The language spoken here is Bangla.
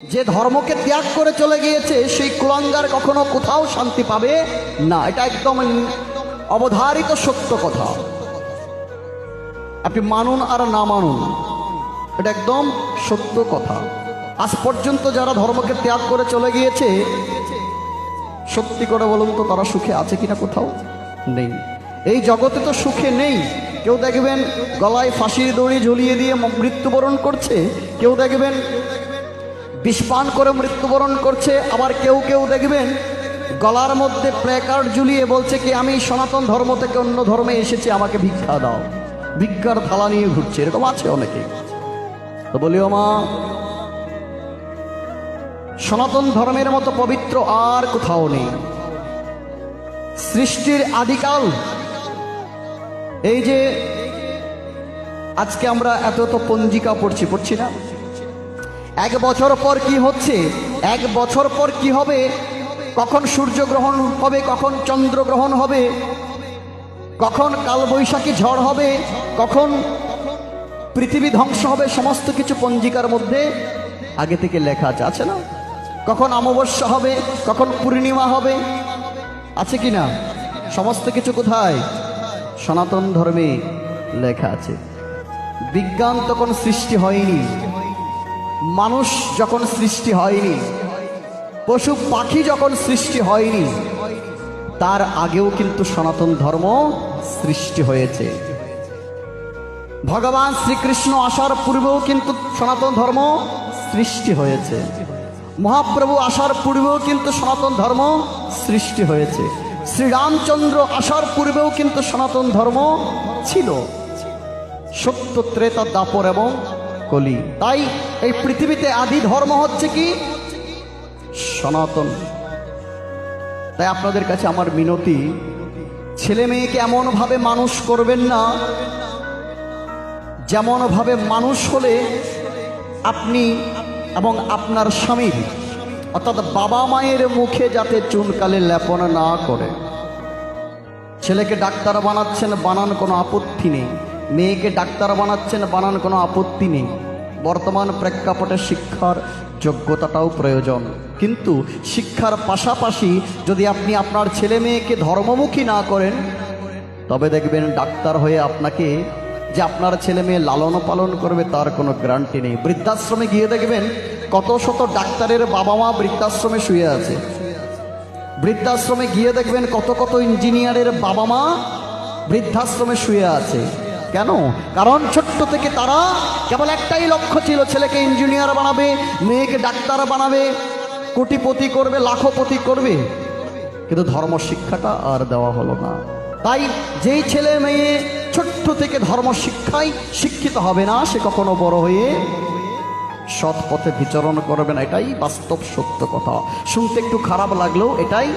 যে ধর্মকে ত্যাগ করে চলে গিয়েছে, সেই কুলাঙ্গার কখনো কোথাও শান্তি পাবে না। এটা একদম অবধারিত সত্য কথা। আপনি মানুন আর না মানুন, এটা একদম সত্য কথা। আজ পর্যন্ত যারা ধর্মকে ত্যাগ করে চলে গিয়েছে, সত্যি করে বলুন তো, তারা সুখে আছে কিনা কোথাও নেই। এই জগতে তো সুখে নেই। কেউ দেখবেন গলায় ফাঁসির দড়ি ঝুলিয়ে দিয়ে মৃত্যুবরণ করছে। কেউ দেখবেন বিষপান করে মৃত্যুবরণ করছে, আবার কেউ কেউ দেখবেন গলার মধ্যে প্লেকার্ড ঝুলিয়ে বলছে কি, আমি সনাতন ধর্ম থেকে অন্য ধর্মে এসেছি, আমাকে ভিক্ষা দাও। ভিক্ষার থালা নিয়ে ঘুরছে, এরকম আছে অনেকে। তো বলিও মা, সনাতন ধর্মের মতো পবিত্র আর কোথাও নেই। সৃষ্টির আদিকাল, এই যে আজকে আমরা এত তো পঞ্জিকা পড়ছি পড়ছি না? এক বছর পর কি হচ্ছে? এক বছর পর কি হবে? কখন সূর্যগ্রহণ হবে? কখন চন্দ্রগ্রহণ হবে? কখন কালবৈশাখী ঝড় হবে? কখন পৃথিবী ধ্বংস হবে? সমস্ত কিছু পঞ্জিকার মধ্যে আগে থেকে লেখা আছে আছে না? কখন অমাবস্যা হবে? কখন পূর্ণিমা হবে? আছে কি না? সমস্ত কিছু কোথায়? সনাতন ধর্মে লেখা আছে। বিজ্ঞান তখন সৃষ্টি হয়নি। মানুষ যখন সৃষ্টি হয়নি, পশু পাখি যখন সৃষ্টি হয়নি, তার আগেও কিন্তু সনাতন ধর্ম সৃষ্টি হয়েছে। ভগবান শ্রীকৃষ্ণ আসার পূর্বেও কিন্তু সনাতন ধর্ম সৃষ্টি হয়েছে। মহাপ্রভু আসার পূর্বেও কিন্তু সনাতন ধর্ম সৃষ্টি হয়েছে। শ্রীরামচন্দ্র আসার পূর্বেও কিন্তু সনাতন ধর্ম ছিল। সত্য ত্রেতা দাপর এবং কলি। তাই এই পৃথিবীতে আদি ধর্ম হচ্ছে কি? সনাতন। তাই আপনাদের কাছে আমার মিনতি, ছেলে মেয়েকে এমনভাবে মানুষ করবেন না, যেমনভাবে মানুষ হলে আপনি এবং আপনার স্বামীর অর্থাৎ বাবা মায়ের মুখে যাতে চুনকালে লেপন না করে। ছেলেকে ডাক্তার বানাচ্ছেন, বানান কোনো আপত্তি নেই। মেয়েকে ডাক্তার বানাচ্ছেন, বানান কোনো আপত্তি নেই। বর্তমান প্রেক্ষাপটে শিক্ষার যোগ্যতাটাও প্রয়োজন। কিন্তু শিক্ষার পাশাপাশি যদি আপনি আপনার ছেলে মেয়েকে ধর্মমুখী না করেন, তবে দেখবেন ডাক্তার হয়ে আপনাকে যে আপনার ছেলে মেয়ে লালন পালন করবে তার কোনো গ্যারান্টি নেই। বৃদ্ধাশ্রমে গিয়ে দেখবেন কত শত ডাক্তারের বাবা মা বৃদ্ধাশ্রমে শুয়ে আছে। বৃদ্ধাশ্রমে গিয়ে দেখবেন কত কত ইঞ্জিনিয়ারের বাবা মা বৃদ্ধাশ্রমে শুয়ে আছে। কেন? কারণ ছোট্ট থেকে তারা কেবল একটাই লক্ষ্য ছিল, ছেলেকে ইঞ্জিনিয়ার বানাবে, মেয়েকে ডাক্তার বানাবে, কোটিপতি করবে, লাখপতি করবে। কিন্তু ধর্ম শিক্ষাটা আর দেওয়া হলো না। তাই যেই ছেলে মেয়ে ছোট্ট থেকে ধর্ম শিক্ষায় শিক্ষিত হবে না, সে কখনো বড় হয়ে সৎ পথে বিচরণ করবে না। এটাই বাস্তব সত্য কথা। শুনতে একটু খারাপ লাগলেও এটাই